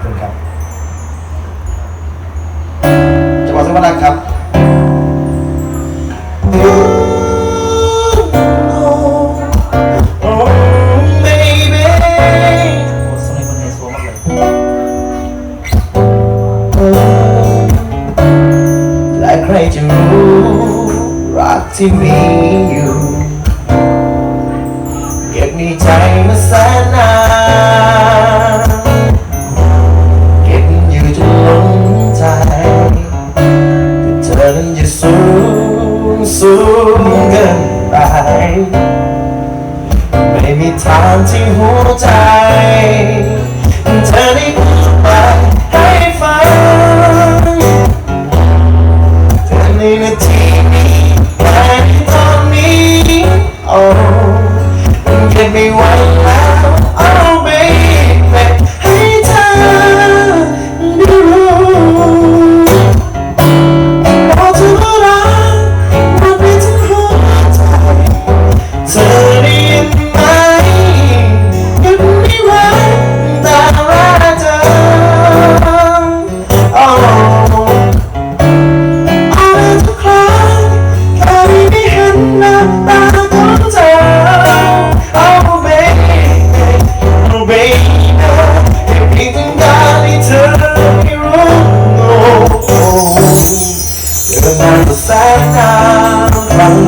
เชิญครับจังหวัดสมุทรสาครครับแใครจะรู้รักที่มีอยู่ เก็บในใจมาแสนนาน อย่สูงสูงเกินไป ไม่มีทางที่หัวใจ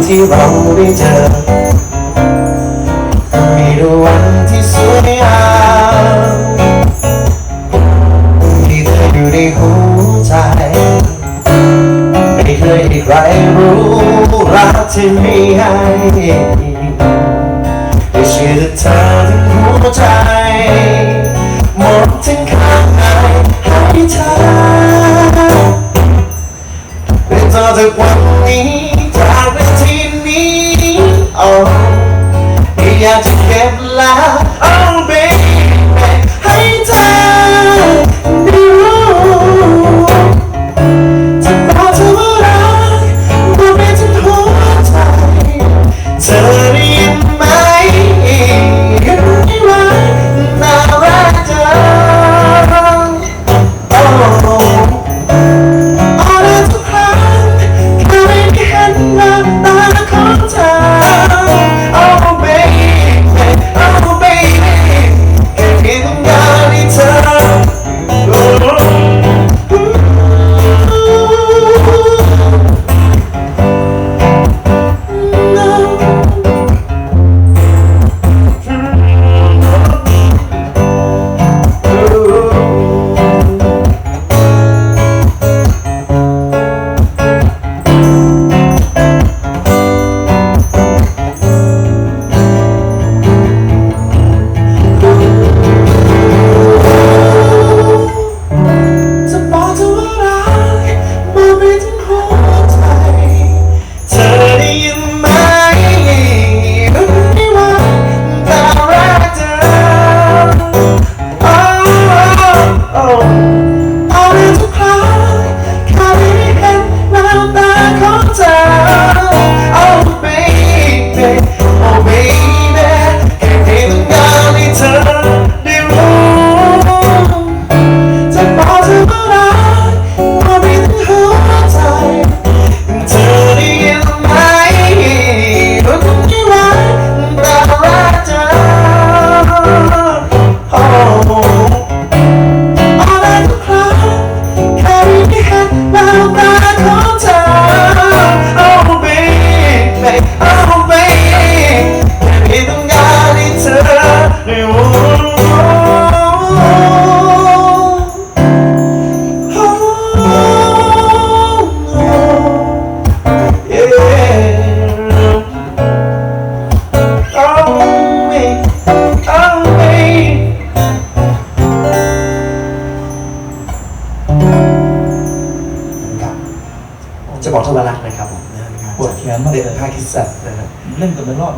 ที่เราได้เจอ มีดวงที่สวยงามมีเธออยู่ในหัวใจ ไม่เคยให้ใครรู้รักที่มีให้ได้เชื่อเธอทั้งหัวใจหมดทั้งข้างในให้เธอเป็นตัวจากวัน got to get loud. มรทวรักษณ์นะครับผมปวดแขนมาเลยเป็นภาคิดสัตว์นรับเล่นกันไม่รอด